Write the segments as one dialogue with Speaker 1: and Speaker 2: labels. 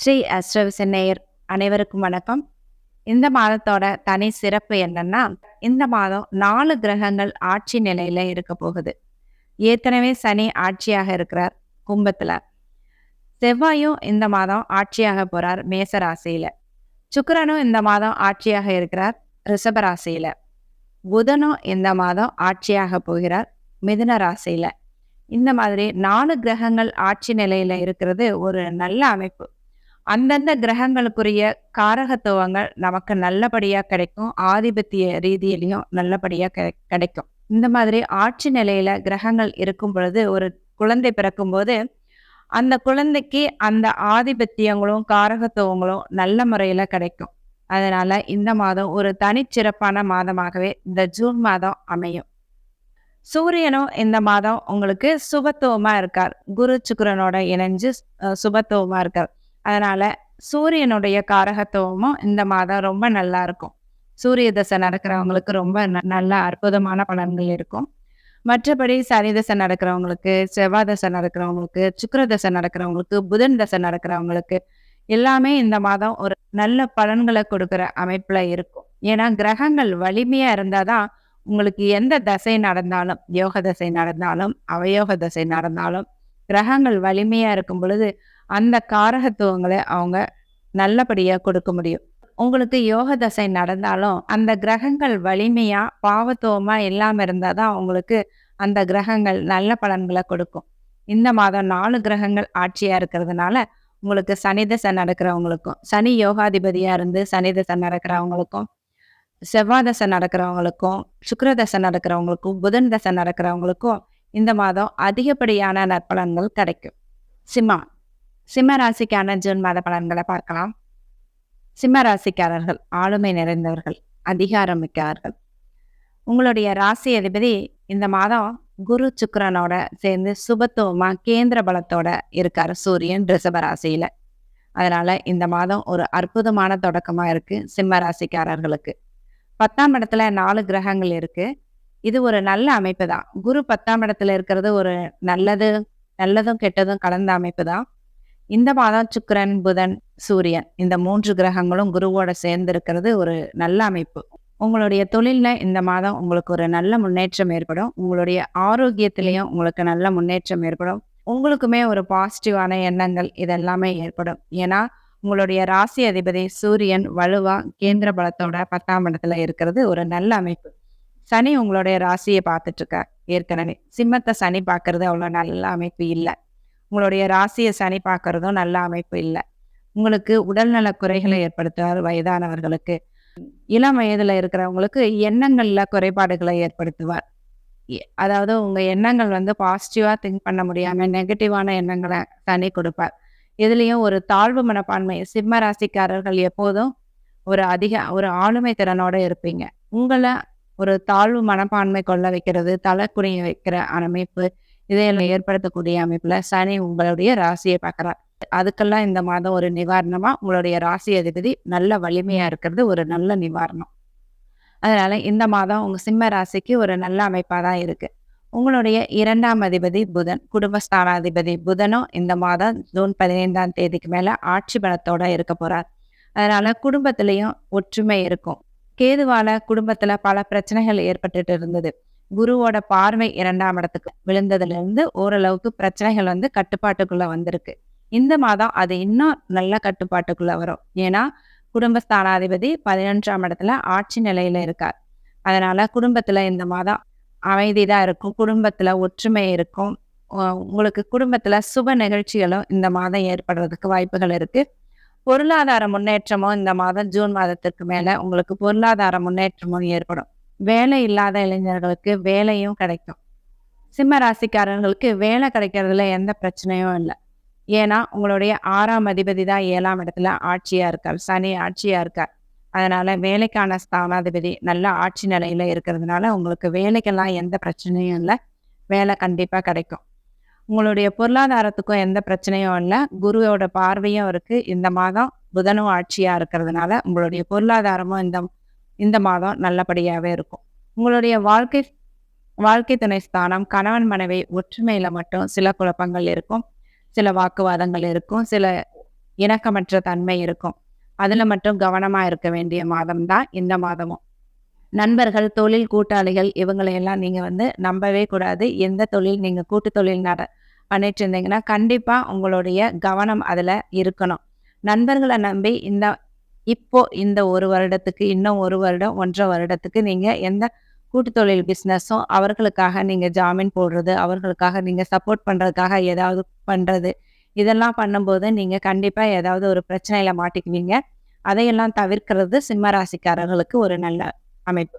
Speaker 1: ஸ்ரீ அஸ்ரவிசன் சென்னையர் அனைவருக்கும் வணக்கம். இந்த மாதத்தோட தனி சிறப்பு என்னன்னா இந்த மாதம் நாலு கிரகங்கள் ஆட்சி நிலையில இருக்க போகுது. ஏற்கனவே சனி ஆட்சியாக இருக்கிறார் கும்பத்துல. செவ்வாயும் இந்த மாதம் ஆட்சியாக போறார் மேச ராசியில. இந்த மாதம் ஆட்சியாக இருக்கிறார் ரிஷப ராசியில. புதனும் இந்த மாதம் ஆட்சியாக போகிறார் மிதுன ராசியில. இந்த மாதிரி நாலு கிரகங்கள் ஆட்சி நிலையில இருக்கிறது ஒரு நல்ல அமைப்பு. அந்தந்த கிரகங்களுக்குரிய காரகத்துவங்கள் நமக்கு நல்லபடியாக கிடைக்கும். ஆதிபத்திய ரீதியிலையும் நல்லபடியாக கிடை- கிடைக்கும். இந்த மாதிரி ஆட்சி நிலையில கிரகங்கள் இருக்கும் பொழுது ஒரு குழந்தை பிறக்கும்போது அந்த குழந்தைக்கு அந்த ஆதிபத்தியங்களும் காரகத்துவங்களும் நல்ல முறையில கிடைக்கும். அதனால இந்த மாதம் ஒரு தனிச்சிறப்பான மாதமாகவே இந்த ஜூன் மாதம் அமையும். சூரியனும் இந்த மாதம் உங்களுக்கு சுபத்துவமா இருக்கார். குரு சுக்கரனோட இணைஞ்சு சுபத்துவமா இருக்கார். அதனால் சூரியனுடைய காரகத்துவமும் இந்த மாதம் ரொம்ப நல்லா இருக்கும். சூரிய தசை நடக்கிறவங்களுக்கு ரொம்ப ந- நல்ல அற்புதமான பலன்கள் இருக்கும். மற்றபடி சனி தசை நடக்கிறவங்களுக்கு செவ்வாய் தசை நடக்கிறவங்களுக்கு சுக்கர தசை நடக்கிறவங்களுக்கு புதன் தசை நடக்கிறவங்களுக்கு எல்லாமே இந்த மாதம் ஒரு நல்ல பலன்களை கொடுக்குற அமைப்பில் இருக்கும். ஏன்னா கிரகங்கள் வலிமையாக இருந்தால் தான் உங்களுக்கு எந்த தசை நடந்தாலும் யோக தசை நடந்தாலும் அவயோக தசை நடந்தாலும் கிரகங்கள் வலிமையாக இருக்கும் பொழுது அந்த காரகத்துவங்களை அவங்க நல்லபடியாக கொடுக்க முடியும். உங்களுக்கு யோக தசை நடந்தாலும் அந்த கிரகங்கள் வலிமையாக பாவத்துவமாக இல்லாமல் இருந்தால் தான் அவங்களுக்கு அந்த கிரகங்கள் நல்ல பலன்களை கொடுக்கும். இந்த மாதம் நாலு கிரகங்கள் ஆட்சியாக இருக்கிறதுனால உங்களுக்கு சனி தசை நடக்கிறவங்களுக்கும் சனி யோகாதிபதியாக இருந்து சனி தசை நடக்கிறவங்களுக்கும் செவ்வாய் தசை நடக்கிறவங்களுக்கும் சுக்கர தசை நடக்கிறவங்களுக்கும் புதன் தசை நடக்கிறவங்களுக்கும் இந்த மாதம் அதிகப்படியான நற்பலன்கள் கிடைக்கும். சிம்மா சிம்மராசிக்கான ஜூன் மாத பலன்களை பார்க்கலாம். சிம்ம ராசிக்காரர்கள் ஆளுமை நிறைந்தவர்கள் அதிகாரம் மிக்கவர்கள் உங்களுடைய ராசி அதிபதி இந்த மாதம் குரு சுக்கரனோட சேர்ந்து சுபத்துவமா கேந்திர பலத்தோட இருக்காரு சூரியன் ரிஷப ராசியில. அதனால இந்த மாதம் ஒரு அற்புதமான தொடக்கமா இருக்கு சிம்ம ராசிக்காரர்களுக்கு. பத்தாம் இடத்துல நாலு கிரகங்கள் இருக்கு. இது ஒரு நல்ல அமைப்பு தான். குரு பத்தாம் இடத்துல இருக்கிறது ஒரு நல்லது நல்லதும் கெட்டதும் கலந்த அமைப்பு தான். இந்த மாதம் சுக்கிரன் புதன் சூரியன் இந்த மூன்று கிரகங்களும் குருவோட சேர்ந்து இருக்கிறது ஒரு நல்ல அமைப்பு. உங்களுடைய தொழிலில் இந்த மாதம் உங்களுக்கு ஒரு நல்ல முன்னேற்றம் ஏற்படும். உங்களுடைய ஆரோக்கியத்திலையும் உங்களுக்கு நல்ல முன்னேற்றம் ஏற்படும். உங்களுக்குமே ஒரு பாசிட்டிவான எண்ணங்கள் இதெல்லாமே ஏற்படும். ஏன்னா உங்களுடைய ராசி அதிபதி சூரியன் வலுவா கேந்திர பலத்தோட பத்தாம் இடத்துல இருக்கிறது ஒரு நல்ல அமைப்பு. சனி உங்களுடைய ராசியை பார்த்துட்டு இருக்கார். ஏற்கனவே சிம்மத்தை சனி பார்க்கறது அவ்வளோ நல்ல அமைப்பு இல்லை. உங்களுடைய ராசியை சனி பார்க்கறதும் நல்ல அமைப்பு இல்லை. உங்களுக்கு உடல்நல குறைகளை ஏற்படுத்துவார் வயதானவர்களுக்கு. இளம் வயதுல இருக்கிறவங்களுக்கு எண்ணங்கள்ல குறைபாடுகளை ஏற்படுத்துவார். அதாவது உங்க எண்ணங்கள் வந்து பாசிட்டிவா திங்க் பண்ண முடியாம நெகட்டிவான எண்ணங்களை சனி கொடுப்பார். இதுலயும் ஒரு தாழ்வு மனப்பான்மை சிம்ம ராசிக்காரர்கள் எப்போதும் ஒரு அதிக ஒரு ஆளுமை திறனோட இருப்பீங்க. உங்களை ஒரு தாழ்வு மனப்பான்மை கொள்ள வைக்கிறது தலை குனிய வைக்கிற அமைப்பு இதையெல்லாம் ஏற்படுத்தக்கூடிய அமைப்புல சனி உங்களுடைய ராசியை பார்க்கறார். அதுக்கெல்லாம் இந்த மாதம் ஒரு நிவாரணமா உங்களுடைய ராசி அதிபதி நல்ல வலிமையா இருக்கிறது ஒரு நல்ல நிவாரணம். அதனால இந்த மாதம் உங்க சிம்ம ராசிக்கு ஒரு நல்ல அமைப்பா தான் இருக்கு. உங்களுடைய இரண்டாம் அதிபதி புதன் குடும்பஸ்தானாதிபதி புதனும் இந்த மாதம் ஜூன் பதினைந்தாம் தேதிக்கு மேல ஆட்சி பலத்தோட இருக்க போறார். அதனால குடும்பத்திலையும் ஒற்றுமை இருக்கும். கேதுவால குடும்பத்துல பல பிரச்சனைகள் ஏற்பட்டுட்டு இருந்தது. குருவோட பார்வை இரண்டாம் இடத்துக்கு விழுந்ததுல இருந்து ஓரளவுக்கு பிரச்சனைகள் வந்து கட்டுப்பாட்டுக்குள்ள வந்திருக்கு. இந்த மாதம் அது இன்னும் நல்ல கட்டுப்பாட்டுக்குள்ள வரும். ஏன்னா குடும்பஸ்தானாதிபதி பதினொன்றாம் இடத்துல ஆட்சி நிலையில இருக்கார். அதனால குடும்பத்துல இந்த மாதம் அமைதி தான் இருக்கும். குடும்பத்துல ஒற்றுமை இருக்கும். உங்களுக்கு குடும்பத்துல சுப நிகழ்ச்சிகளும் இந்த மாதம் ஏற்படுறதுக்கு வாய்ப்புகள் இருக்கு. பொருளாதார முன்னேற்றமும் இந்த மாதம் ஜூன் மாதத்திற்கு மேல உங்களுக்கு பொருளாதார முன்னேற்றமும் ஏற்படும். வேலை இல்லாத இளைஞர்களுக்கு வேலையும் கிடைக்கும். சிம்ம ராசிக்காரர்களுக்கு வேலை கிடைக்கிறதுல எந்த பிரச்சனையும் இல்லை. ஏன்னா உங்களுடைய ஆறாம் அதிபதி தான் ஏழாம் இடத்துல ஆட்சியா இருக்கார். சனி ஆட்சியா இருக்கார். அதனால வேலைக்கான ஸ்தானாதிபதி நல்ல ஆட்சி நிலையில இருக்கிறதுனால உங்களுக்கு வேலைக்கெல்லாம் எந்த பிரச்சனையும் இல்லை. வேலை கண்டிப்பா கிடைக்கும். உங்களுடைய பொருளாதாரத்துக்கும் எந்த பிரச்சனையும் இல்லை. குருவோட பார்வையும் இருக்கு. இந்த மாதம் புதனும் ஆட்சியா இருக்கிறதுனால உங்களுடைய பொருளாதாரமும் இந்த இந்த மாதம் நல்லபடியாகவே இருக்கும். உங்களுடைய வாழ்க்கை வாழ்க்கை துணை ஸ்தானம் கணவன் மனைவி ஒற்றுமையில மட்டும் சில குழப்பங்கள் இருக்கும் சில வாக்குவாதங்கள் இருக்கும் சில இணக்கமற்ற தன்மை இருக்கும். அதுல மட்டும் கவனமா இருக்க வேண்டிய மாதம் தான் இந்த மாதமும். நண்பர்கள் தொழில் கூட்டாளிகள் இவங்களையெல்லாம் நீங்க வந்து நம்பவே கூடாது. எந்த தொழில் நீங்க கூட்டு தொழில் நட பண்ணிட்டு இருந்தீங்கன்னா கண்டிப்பா உங்களுடைய கவனம் அதுல இருக்கணும். நண்பர்களை நம்பி இந்த இப்போ இந்த ஒரு வருடத்துக்கு இன்னும் ஒரு வருடம் ஒன்றரை வருடத்துக்கு நீங்க எந்த கூட்டு தொழில் பிஸ்னஸும் அவர்களுக்காக நீங்க ஜாமீன் போடுறது அவர்களுக்காக நீங்க சப்போர்ட் பண்றதுக்காக ஏதாவது பண்றது இதெல்லாம் பண்ணும்போது நீங்க கண்டிப்பா ஏதாவது ஒரு பிரச்சனையில மாட்டிக்குவீங்க. அதையெல்லாம் தவிர்க்கிறது சிம்ம ராசிக்காரர்களுக்கு ஒரு நல்ல அமைப்பு.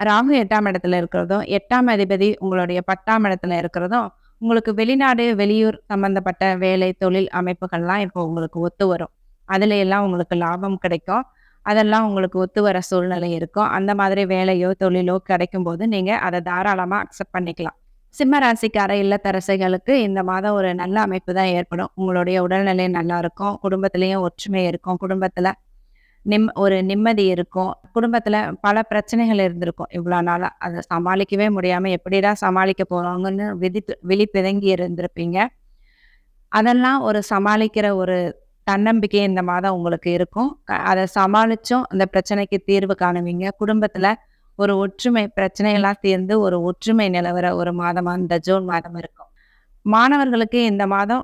Speaker 1: ராகு எட்டாம் இடத்துல இருக்கிறதும் எட்டாம் அதிபதி உங்களுடைய பத்தாம் இடத்துல இருக்கிறதும் உங்களுக்கு வெளிநாடு வெளியூர் சம்பந்தப்பட்ட வேலை தொழில் அமைப்புகள்லாம் இப்போ உங்களுக்கு ஒத்து வரும். அதுல எல்லாம் உங்களுக்கு லாபம் கிடைக்கும். அதெல்லாம் உங்களுக்கு ஒத்து வர சூழ்நிலை இருக்கும். அந்த மாதிரி வேலையோ தொழிலோ கிடைக்கும் போது நீங்க அதை தாராளமா அக்செப்ட் பண்ணிக்கலாம். சிம்மராசிக்கார இல்லத்தரசைகளுக்கு இந்த மாதம் ஒரு நல்ல அமைப்பு தான் ஏற்படும். உங்களுடைய உடல்நிலை நல்லா இருக்கும். குடும்பத்திலையும் ஒற்றுமை இருக்கும். குடும்பத்துல நிம் ஒரு நிம்மதி இருக்கும். குடும்பத்துல பல பிரச்சனைகள் இருந்திருக்கும். இவ்வளோ நாளா அதை சமாளிக்கவே முடியாம எப்படிடா சமாளிக்க போறாங்கன்னு விதி விழி பிதங்கி இருந்திருப்பீங்க. அதெல்லாம் ஒரு சமாளிக்கிற ஒரு தன்னம்பிக்கை இந்த மாதம் உங்களுக்கு இருக்கும். அதை சமாளிச்சும் அந்த பிரச்சனைக்கு தீர்வு காணுவீங்க. குடும்பத்துல ஒரு ஒற்றுமை பிரச்சனையெல்லாம் சேர்ந்து ஒரு ஒற்றுமை நிலவர ஒரு மாதமா இந்த ஜூன் மாதம் இருக்கும். மாணவர்களுக்கு இந்த மாதம்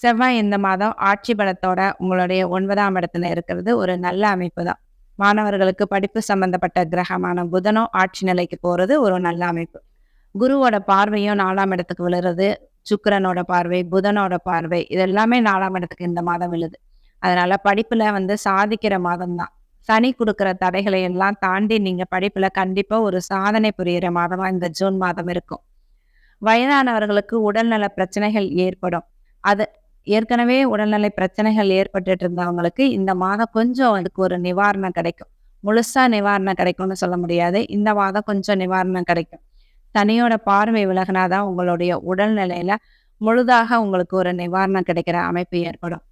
Speaker 1: செவ்வாய் இந்த மாதம் ஆட்சி பலத்தோட உங்களுடைய ஒன்பதாம் இடத்துல இருக்கிறது ஒரு நல்ல அமைப்பு தான். மாணவர்களுக்கு படிப்பு சம்பந்தப்பட்ட கிரகமான புதனும் ஆட்சி நிலைக்கு போறது ஒரு நல்ல அமைப்பு. குருவோட பார்வையும் நாலாம் இடத்துக்கு விழுறது சுக்கரனோட பார்வை புதனோட பார்வை இது எல்லாமே நாலாம் இடத்துக்கு இந்த மாதம் விழுது. அதனால படிப்புல வந்து சாதிக்கிற மாதம் தான் சனி கொடுக்குற தடைகளை எல்லாம் தாண்டி நீங்க படிப்புல கண்டிப்பா ஒரு சாதனை புரியிற மாதமா இந்த ஜூன் மாதம் இருக்கும். வயதானவர்களுக்கு உடல்நல பிரச்சனைகள் ஏற்படும். அது ஏற்கனவே உடல்நலை பிரச்சனைகள் ஏற்பட்டுட்டு இருந்தவங்களுக்கு இந்த மாதம் கொஞ்சம் அதுக்கு ஒரு நிவாரணம் கிடைக்கும். முழுசா நிவாரணம் கிடைக்கும்னு சொல்ல முடியாது. இந்த மாதம் கொஞ்சம் நிவாரணம் கிடைக்கும். தனியோட பார்வை விலகினாதான் உங்களுடைய உடல்நிலையில முழுதாக உங்களுக்கு ஒரு நிவாரணம் கிடைக்கிற அமைப்பு ஏற்படும்.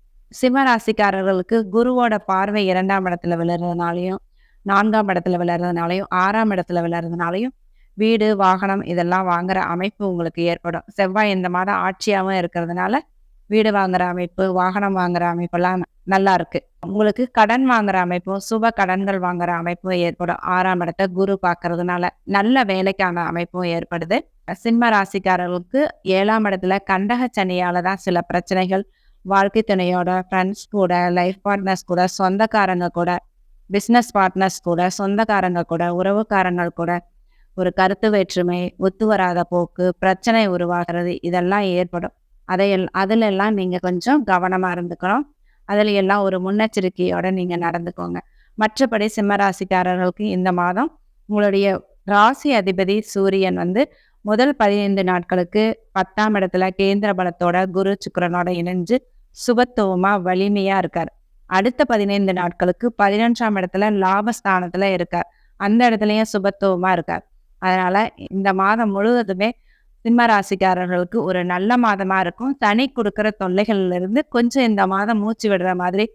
Speaker 1: சிம்மராசிக்காரர்களுக்கு குருவோட பார்வை இரண்டாம் இடத்துல விழுறதுனாலையும் நான்காம் இடத்துல விழுறதுனாலையும் ஆறாம் இடத்துல விழுறதுனாலையும் வீடு வாகனம் இதெல்லாம் வாங்குற அமைப்பு உங்களுக்கு ஏற்படும். செவ்வாய் இந்த மாதம் ஆட்சியாகவும் இருக்கிறதுனால வீடு வாங்குற அமைப்பு வாகனம் வாங்குற அமைப்பெல்லாம் நல்லா இருக்கு. உங்களுக்கு கடன் வாங்குற அமைப்பும் சுப கடன்கள் வாங்குற அமைப்பும் ஏற்படும். ஆறாம் இடத்த குரு பார்க்கறதுனால நல்ல வேலைக்கான அமைப்பும் ஏற்படுது. சிம்ம ராசிக்காரர்களுக்கு ஏழாம் இடத்துல கண்டக சனியால தான் சில பிரச்சனைகள். வாழ்க்கை துணையோட ஃப்ரெண்ட்ஸ் கூட லைஃப் பார்ட்னர்ஸ் கூட சொந்தக்காரங்க கூட பிஸ்னஸ் பார்ட்னர்ஸ் கூட சொந்தக்காரங்க கூட உறவுக்காரங்கள் கூட ஒரு கருத்து வேற்றுமை ஒத்து வராத போக்கு பிரச்சனை உருவாகிறது இதெல்லாம் ஏற்படும். அதை எல்- அதுல எல்லாம் நீங்க கொஞ்சம் கவனமா இருந்துக்கணும். அதில் எல்லாம் ஒரு முன்னெச்சரிக்கையோட நீங்கள் நடந்துக்கோங்க. மற்றபடி சிம்மராசிக்காரர்களுக்கு இந்த மாதம் உங்களுடைய ராசி அதிபதி சூரியன் வந்து முதல் பதினைந்து நாட்களுக்கு பத்தாம் இடத்துல கேந்திர பலத்தோட குரு சுக்கரனோட இணைஞ்சு சுபத்துவமா வலிமையா இருக்கார். அடுத்த பதினைந்து நாட்களுக்கு பதினொன்றாம் இடத்துல லாபஸ்தானத்துல இருக்கார். அந்த இடத்துலயும் சுபத்துவமா இருக்கார். அதனால இந்த மாதம் முழுவதுமே சிம்மராசிக்காரர்களுக்கு ஒரு நல்ல மாதமா இருக்கும். தனி கொடுக்குற தொல்லைகள்ல இருந்து கொஞ்சம் இந்த மாதம் மூச்சு விடுற மாதிரி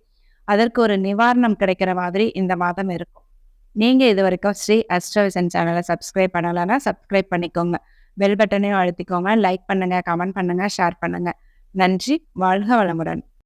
Speaker 1: அதற்கு ஒரு நிவாரணம் கிடைக்கிற மாதிரி இந்த மாதம் இருக்கும். நீங்க இது வரைக்கும் ஸ்ரீ அஸ்ட்ரோவிசன் சேனலை சப்ஸ்கிரைப் பண்ணலைன்னா சப்ஸ்கிரைப் பண்ணிக்கோங்க. பெல் பட்டனையும் அழுத்திக்கோங்க. லைக் பண்ணுங்க கமெண்ட் பண்ணுங்க ஷேர் பண்ணுங்க. நன்றி. வாழ்க வளமுடன்.